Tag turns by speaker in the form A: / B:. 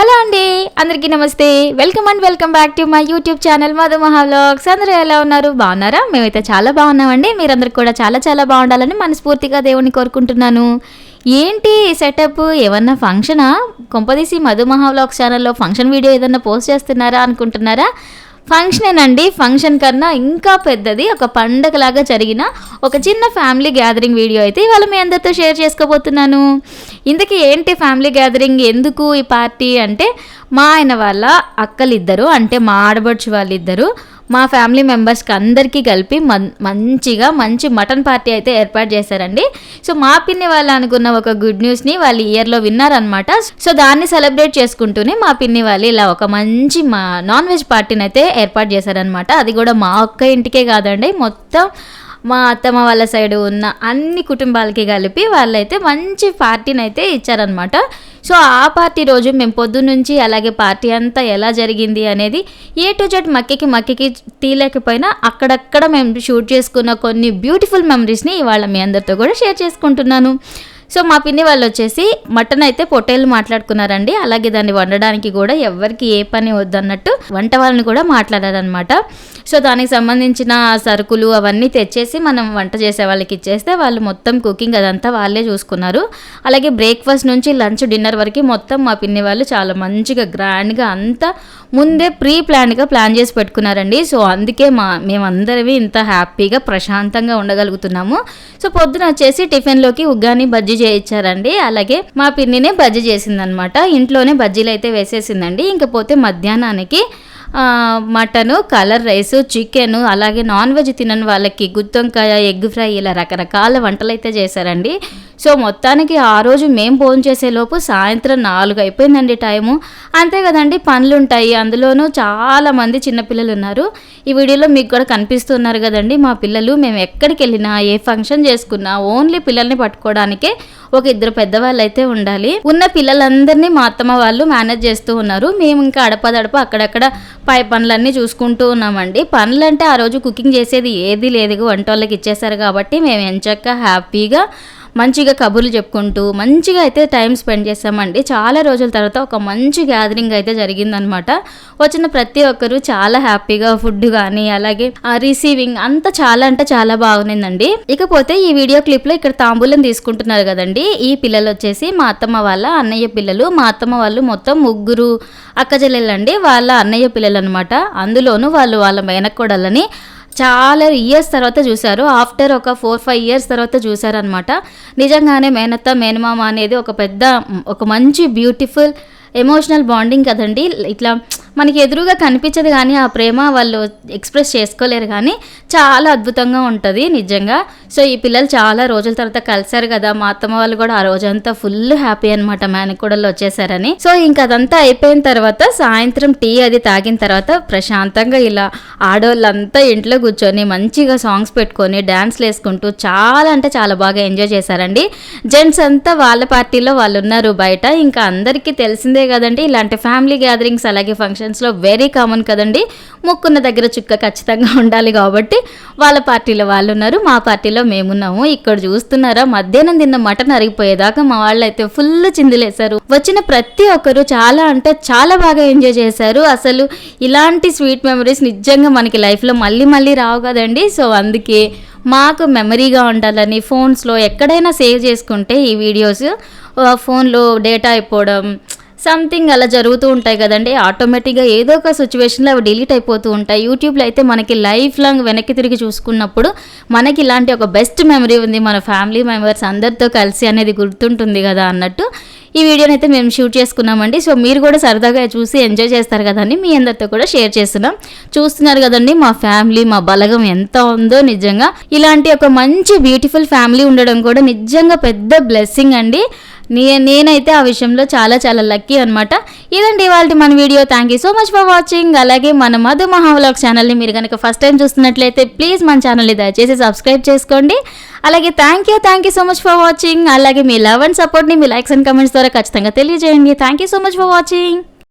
A: Hello అండి అందరికీ నమస్తే. Welcome and welcome back to my YouTube channel Madhu Mahavlogs అందరూ ఎలా ఉన్నారు? బాగున్నారా? మేమైతే చాలా బాగున్నామండి. మీరందరూ కూడా చాలా చాలా బాగుండాలని మనస్ఫూర్తిగా దేవుని కోరుకుంటున్నాను. ఏంటి సెటప్ ఏమన్నా ఫంక్షనా కొంపదీసి మధు మహావ్లాగ్స్ ఛానల్లో ఫంక్షన్ వీడియో ఏదన్నా పోస్ట్ చేస్తున్నారా అనుకుంటున్నారా? ఫంక్షనేనండి ఫంక్షన్ కన్నా ఇంకా పెద్దది ఒక పండగలాగా జరిగిన ఒక చిన్న ఫ్యామిలీ గ్యాదరింగ్ వీడియో అయితే ఇవాళ మీ అందరితో షేర్ చేసుకోబోతున్నాను. ఇంతకీ ఏంటి ఫ్యామిలీ గ్యాదరింగ్ ఎందుకు ఈ పార్టీ అంటే మా ఆయన వాళ్ళ అక్కలిద్దరు అంటే మా ఆడబడుచు వాళ్ళిద్దరు మా ఫ్యామిలీ మెంబర్స్కి అందరికీ కలిపి మన్- మంచిగా మంచి మటన్ పార్టీ అయితే ఏర్పాటు చేశారండి. సో మా పిన్ని వాళ్ళు అనుకున్న ఒక గుడ్ న్యూస్ని వాళ్ళు ఇయర్లో విన్నారనమాట సో దాన్ని సెలబ్రేట్ చేసుకుంటూనే మా పిన్ని వాళ్ళు ఇలా ఒక మంచి మా నాన్ వెజ్ పార్టీని అయితే ఏర్పాటు చేశారనమాట అది కూడా మా ఒక్క ఇంటికే కాదండి మొత్తం మా అత్తమ్మ వాళ్ళ సైడ్ ఉన్న అన్ని కుటుంబాలకి కలిపి వాళ్ళైతే మంచి పార్టీని అయితే ఇచ్చారనమాట సో ఆ పార్టీ రోజు మేము పొద్దున్నుంచి అలాగే పార్టీ అంతా ఎలా జరిగింది అనేది ఏ టు జెడ్ మక్కికి మక్కికి తీయలేకపోయినా అక్కడక్కడ మేము షూట్ చేసుకున్న కొన్ని బ్యూటిఫుల్ మెమరీస్ని ఇవాళ మీ అందరితో కూడా షేర్ చేసుకుంటున్నాను. సో మా పిన్ని వాళ్ళు వచ్చేసి మటన్ అయితే పొట్టేలు మాట్లాడుకున్నారండి. అలాగే దాన్ని వండడానికి కూడా ఎవరికి ఏ పని వద్దన్నట్టు వంట వాళ్ళని కూడా మాట్లాడారనమాట సో దానికి సంబంధించిన సరుకులు అవన్నీ తెచ్చేసి మనం వంట చేసే వాళ్ళకి ఇచ్చేస్తే వాళ్ళు మొత్తం కుకింగ్ అదంతా వాళ్ళే చూసుకున్నారు. అలాగే బ్రేక్ఫాస్ట్ నుంచి లంచ్ డిన్నర్ వరకు మొత్తం మా పిన్ని వాళ్ళు చాలా మంచిగా గ్రాండ్గా అంతా ముందే ప్రీ ప్లాన్గా ప్లాన్ చేసి పెట్టుకున్నారండి. సో అందుకే మా మేమందరివి ఇంత హ్యాపీగా ప్రశాంతంగా ఉండగలుగుతున్నాము. సో పొద్దున వచ్చేసి టిఫిన్లోకి ఉగ్గాని బజ్జీ చేయించారండి. అలాగే మా పిన్నినే బజ్జీ చేసిందనమాట. ఇంట్లోనే బజ్జీలు అయితే వేసేసిందండి. ఇంకపోతే మధ్యాహ్నానికి మటను కలర్ రైస్ చికెన్ అలాగే నాన్ వెజ్ తినని వాళ్ళకి గుత్తొంకాయ ఎగ్ ఫ్రై ఇలా రకరకాల వంటలు అయితే చేశారండి. సో మొత్తానికి ఆ రోజు మేము ఫోన్ చేసేలోపు సాయంత్రం నాలుగు అయిపోయిందండి టైము. అంతే కదండి పనులు ఉంటాయి అందులోనూ చాలా మంది చిన్నపిల్లలు ఉన్నారు. ఈ వీడియోలో మీకు కూడా కనిపిస్తున్నారు కదండి మా పిల్లలు మేము ఎక్కడికి వెళ్ళినా ఏ ఫంక్షన్ చేసుకున్నా ఓన్లీ పిల్లల్ని పట్టుకోవడానికే ఒక ఇద్దరు పెద్దవాళ్ళు అయితే ఉండాలి. ఉన్న పిల్లలందరినీ మా అత్తమ్మ వాళ్ళు మేనేజ్ చేస్తూ ఉన్నారు. మేము ఇంకా అడపదడప అక్కడక్కడ పై పనులన్నీ చూసుకుంటూ ఉన్నామండి. పనులంటే ఆ రోజు కుకింగ్ చేసేది ఏది లేదు. వంట వాళ్ళకి ఇచ్చేసారు కాబట్టి మేము ఎంచక్క హ్యాపీగా మంచిగా కబుర్లు చెప్పుకుంటూ మంచిగా అయితే టైం స్పెండ్ చేసామండి చాలా రోజుల తర్వాత ఒక మంచి గ్యాదరింగ్ అయితే జరిగిందనమాట. వచ్చిన ప్రతి ఒక్కరు చాలా హ్యాపీగా ఫుడ్ కానీ అలాగే రిసీవింగ్ అంతా చాలా అంటే చాలా బాగునిందండి ఇకపోతే ఈ వీడియో క్లిప్లో ఇక్కడ తాంబూలం తీసుకుంటున్నారు కదండి. ఈ పిల్లలు వచ్చేసి మా అత్తమ్మ వాళ్ళ అన్నయ్య పిల్లలు. మా అత్తమ్మ వాళ్ళు మొత్తం ముగ్గురు అక్కజెల్లెళ్ళండి వాళ్ళ అన్నయ్య పిల్లలు అనమాట అందులోనూ వాళ్ళు వాళ్ళ మేనకోడళ్ళని చాలా ఇయర్స్ తర్వాత చూశారు. ఆఫ్టర్ ఒక ఫోర్ ఫైవ్ ఇయర్స్ తర్వాత చూశారనమాట నిజంగానే మేనత్త మేనమామ అనేది ఒక పెద్ద ఒక మంచి బ్యూటిఫుల్ ఎమోషనల్ బాండింగ్ కదండి. ఇట్లా మనకి ఎదురుగా కనిపించదు కానీ ఆ ప్రేమ వాళ్ళు ఎక్స్ప్రెస్ చేసుకోలేరు కానీ చాలా అద్భుతంగా ఉంటుంది నిజంగా. సో ఈ పిల్లలు చాలా రోజుల తర్వాత కలిశారు కదా మా అత్తమ్మ వాళ్ళు కూడా ఆ రోజంతా ఫుల్ హ్యాపీ అనమాట మేనకూడలు వచ్చేసారని. సో ఇంకా అదంతా అయిపోయిన తర్వాత సాయంత్రం టీ అది తాగిన తర్వాత ప్రశాంతంగా ఇలా ఆడవాళ్ళంతా ఇంట్లో కూర్చొని మంచిగా సాంగ్స్ పెట్టుకొని డ్యాన్స్లు వేసుకుంటూ చాలా అంటే చాలా బాగా ఎంజాయ్ చేశారండి. జెంట్స్ అంతా వాళ్ళ పార్టీలో వాళ్ళు ఉన్నారు బయట ఇంకా అందరికీ తెలిసిందే కదండి ఇలాంటి ఫ్యామిలీ గ్యాదరింగ్స్ అలాగే ఫంక్షన్స్లో వెరీ కామన్ కదండి. ముక్కున్న దగ్గర చుక్క ఖచ్చితంగా ఉండాలి కాబట్టి వాళ్ళ పార్టీలో వాళ్ళు ఉన్నారు మా పార్టీలో మేమున్నాము ఇక్కడ చూస్తున్నారా మధ్యాహ్నం తిన్న మటన్ అరిగిపోయేదాకా మా వాళ్ళు అయితే ఫుల్ చిందులేశారు. వచ్చిన ప్రతి ఒక్కరు చాలా అంటే చాలా బాగా ఎంజాయ్ చేశారు. అసలు ఇలాంటి స్వీట్ మెమరీస్ నిజంగా మనకి లైఫ్లో మళ్ళీ మళ్ళీ రావు కదండి. సో అందుకే మాకు మెమరీగా ఉండాలని ఫోన్స్లో ఎక్కడైనా సేవ్ చేసుకుంటే ఈ వీడియోస్ ఫోన్లో డేటా అయిపోవడం సంథింగ్ అలా జరుగుతూ ఉంటాయి కదండి. ఆటోమేటిక్గా ఏదో ఒక సిచ్యువేషన్లో అవి డిలీట్ అయిపోతూ ఉంటాయి. యూట్యూబ్లో అయితే మనకి లైఫ్ లాంగ్ వెనక్కి తిరిగి చూసుకున్నప్పుడు మనకి ఇలాంటి ఒక బెస్ట్ మెమరీ ఉంది. మన ఫ్యామిలీ మెంబర్స్ అందరితో కలిసి అనేది గుర్తుంటుంది కదా అన్నట్టు. ఈ వీడియోని అయితే మేము షూట్ చేసుకున్నామండి. సో మీరు కూడా సరదాగా చూసి ఎంజాయ్ చేస్తారు కదా అని మీ అందరితో కూడా షేర్ చేస్తున్నాం. చూస్తున్నారు కదండి మా ఫ్యామిలీ మా బలగం ఎంత ఉందో నిజంగా. ఇలాంటి ఒక మంచి బ్యూటిఫుల్ ఫ్యామిలీ ఉండడం కూడా నిజంగా పెద్ద బ్లెస్సింగ్ అండి. నే నేనైతే ఆ విషయంలో చాలా చాలా లక్కీ అనమాట ఇదండి ఇవాళ మన video. Thank you so much for watching అలాగే మన మధు మహావ్లాగ్ ఛానల్ని మీరు కనుక ఫస్ట్ టైం చూస్తున్నట్లయితే ప్లీజ్ మన ఛానల్ని దయచేసి సబ్స్క్రైబ్ చేసుకోండి. అలాగే thank you thank you so much for watching అలాగే మీ లవ్ అండ్ సపోర్ట్ని మీ లైక్స్ అండ్ కమెంట్స్ ద్వారా ఖచ్చితంగా తెలియజేయండి. Thank you so much for watching